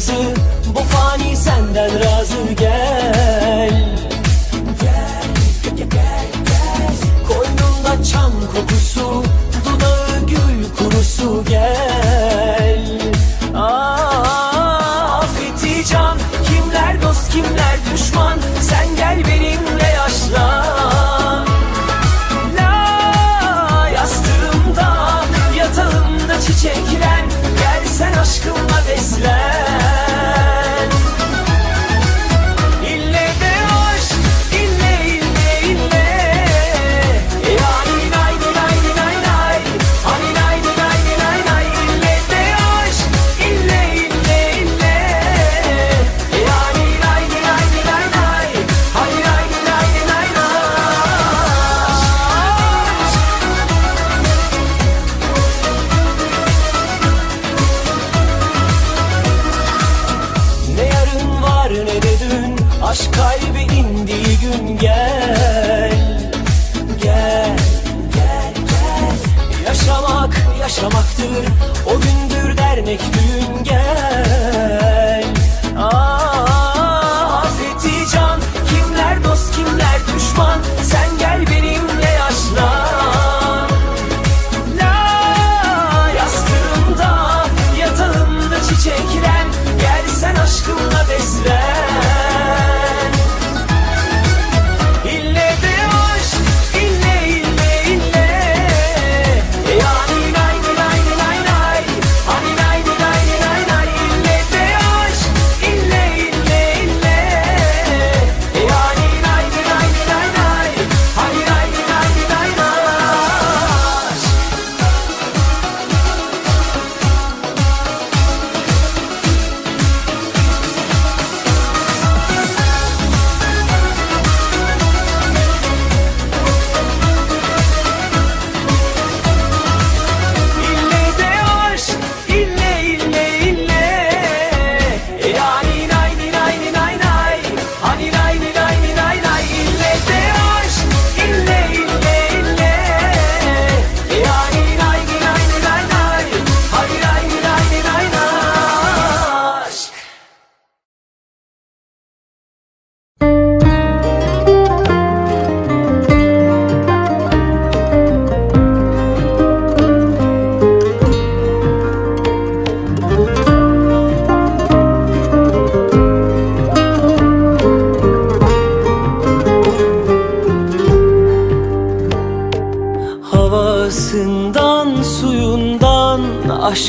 yazı Bu fani senden razı gel. Gel, gel, gel, gel. Koynumda çam kokusu Dudağı gül kurusu gel. Ah, Aa, Afeti can Kimler dost kimler düşman? Sen gel benimle yaşlan La yastığımda Yatağımda çiçeklen Gel sen aşkımla beslen.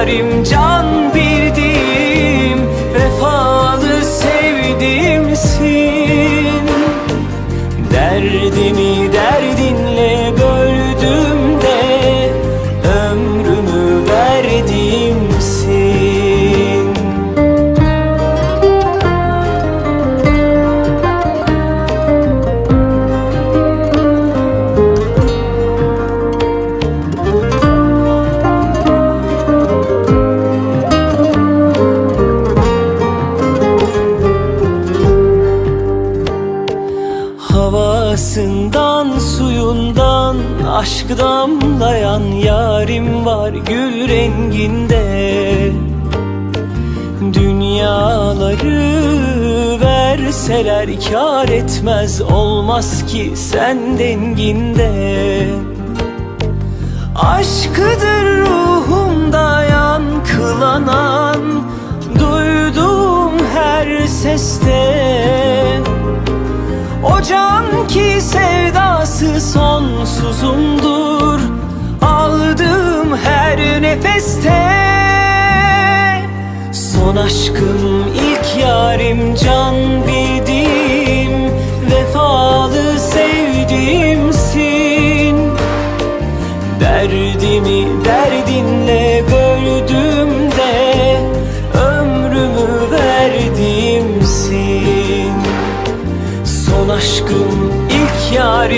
yarim can akan suyundan Aşk damlayan yarim var gül renginde. Dünyaları verseler kar etmez Olmaz ki sen denginde. Aşkıdır ruhumda yankılanan Duyduğum her seste ki sevdası sonsuzumdur. Aldığım her nefeste Son aşkım ilk yarim can bildiğim Vefalı sevdiğimsin. Derdimi derdinle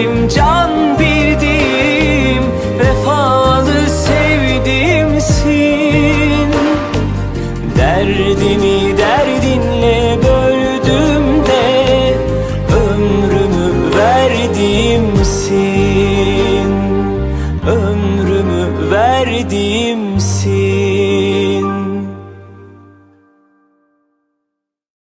ilk yarim